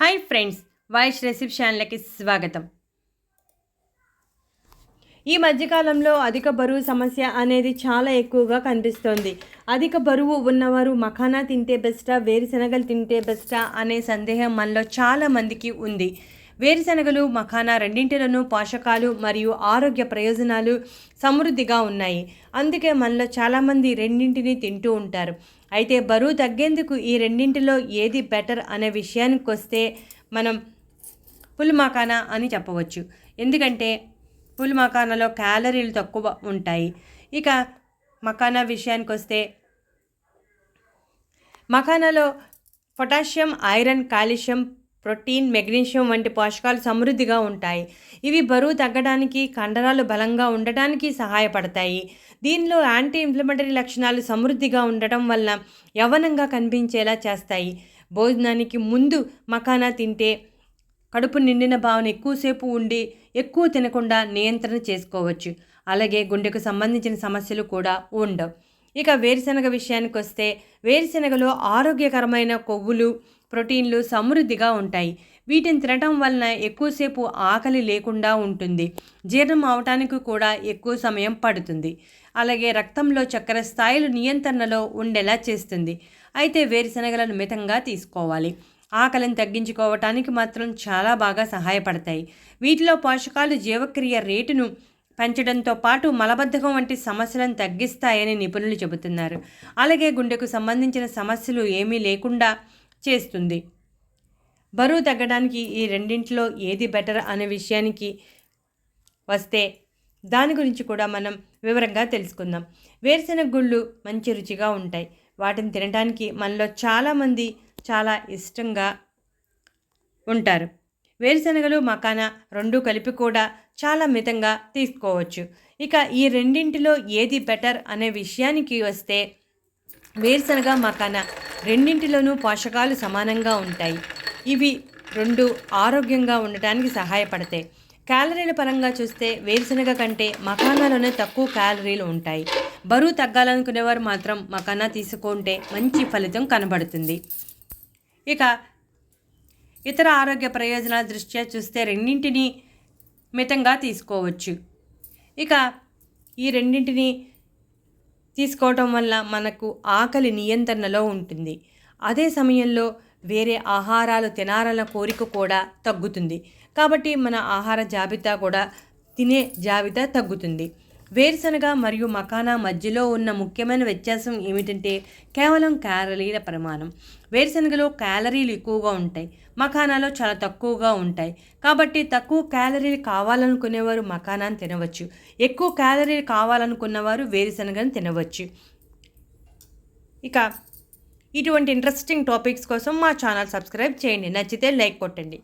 Hi friends voice రెసిప్ ఛానల్కి స్వాగతం. ఈ మధ్యకాలంలో అధిక బరువు సమస్య అనేది చాలా ఎక్కువగా కనిపిస్తోంది. అధిక బరువు ఉన్నవారు మఖానా తింటే బెస్టా వేరుశనగలు తింటే బెస్టా అనే సందేహం మనలో చాలా మందికి ఉంది. వేరుశనగలు మఖానా రెండింటిలోనూ పోషకాలు మరియు ఆరోగ్య ప్రయోజనాలు సమృద్ధిగా ఉన్నాయి. అందుకే మనలో చాలామంది రెండింటిని తింటూ ఉంటారు. అయితే బరువు తగ్గేందుకు ఈ రెండింటిలో ఏది బెటర్ అనే విషయానికి వస్తే మనం పుల్ మఖానా అని చెప్పవచ్చు. ఎందుకంటే పుల్ మఖానాలో క్యాలరీలు తక్కువ ఉంటాయి. ఇక మఖానా విషయానికి వస్తే మఖానాలో potassium iron calcium protein magnesium వంటి పోషకాలు సమృద్ధిగా ఉంటాయి. ఇవి బరువు తగ్గడానికి కండరాలు బలంగా ఉండటానికి సహాయపడతాయి. దీనిలో యాంటీ ఇన్ఫ్లమేటరీ లక్షణాలు సమృద్ధిగా ఉండటం వలన యవనంగా కనిపించేలా చేస్తాయి. భోజనానికి ముందు మఖానా తింటే కడుపు నిండిన భావన ఎక్కువసేపు ఉండి ఎక్కువ తినకుండా నియంత్రణ చేసుకోవచ్చు. అలాగే గుండెకు సంబంధించిన సమస్యలు కూడా ఉండవు. ఇక వేరుశనగ విషయానికి వస్తే వేరుశనగలో ఆరోగ్యకరమైన కొవ్వులు ప్రోటీన్లు సమృద్ధిగా ఉంటాయి. వీటిని తినటం వలన ఎక్కువసేపు ఆకలి లేకుండా ఉంటుంది. జీర్ణం అవటానికి కూడా ఎక్కువ సమయం పడుతుంది. అలాగే రక్తంలో చక్కెర స్థాయిలు నియంత్రణలో ఉండేలా చేస్తుంది. అయితే వేరుశనగలను మితంగా తీసుకోవాలి. ఆకలిని తగ్గించుకోవటానికి మాత్రం చాలా బాగా సహాయపడతాయి. వీటిలో పోషకాలు జీవక్రియ రేటును పెంచడంతో పాటు మలబద్ధకం వంటి సమస్యలను తగ్గిస్తాయని నిపుణులు చెబుతున్నారు. అలాగే గుండెకు సంబంధించిన సమస్యలు ఏమీ లేకుండా చేస్తుంది. బరువు తగ్గడానికి ఈ రెండింటిలో ఏది బెటర్ అనే విషయానికి వస్తే దాని గురించి కూడా మనం వివరంగా తెలుసుకుందాం. వేరుశెనగ గుళ్ళు మంచి రుచిగా ఉంటాయి. వాటిని తినడానికి మనలో చాలామంది చాలా ఇష్టంగా ఉంటారు. వేరుశనగలు మకానా రెండు కలిపి కూడా చాలా మితంగా తీసుకోవచ్చు. ఇక ఈ రెండింటిలో ఏది బెటర్ అనే విషయానికి వస్తే వేరుశనగ మకానా రెండింటిలోనూ పోషకాలు సమానంగా ఉంటాయి. ఇవి రెండు ఆరోగ్యంగా ఉండటానికి సహాయపడతాయి. క్యాలరీల పరంగా చూస్తే వేరుశనగ కంటే మకానాలోనే తక్కువ క్యాలరీలు ఉంటాయి. బరువు తగ్గాలనుకునేవారు మాత్రం మకానా తీసుకుంటే మంచి ఫలితం కనబడుతుంది. ఇక ఇతర ఆరోగ్య ప్రయోజనాల దృష్ట్యా చూస్తే రెండింటిని మితంగా తీసుకోవచ్చు. ఇక ఈ రెండింటిని తీసుకోవటం వల్ల మనకు ఆకలి నియంత్రణలో ఉంటుంది. అదే సమయంలో వేరే ఆహారాలు తినాలన్న కోరిక కూడా తగ్గుతుంది. కాబట్టి మన ఆహార జాబితా కూడా తినే జాబితా తగ్గుతుంది. వేరుశనగ మరియు మకానా మధ్యలో ఉన్న ముఖ్యమైన వ్యత్యాసం ఏమిటంటే కేవలం క్యాలరీల ప్రమాణం. వేరుశనగలో క్యాలరీలు ఎక్కువగా ఉంటాయి. మకానాలో చాలా తక్కువగా ఉంటాయి. కాబట్టి తక్కువ క్యాలరీలు కావాలనుకునేవారు మకానాన్ని తినవచ్చు. ఎక్కువ క్యాలరీలు కావాలనుకున్నవారు వేరుశనగను తినవచ్చు. ఇక ఇటువంటి ఇంట్రెస్టింగ్ టాపిక్స్ కోసం మా ఛానల్ సబ్స్క్రైబ్ చేయండి. నచ్చితే లైక్ కొట్టండి.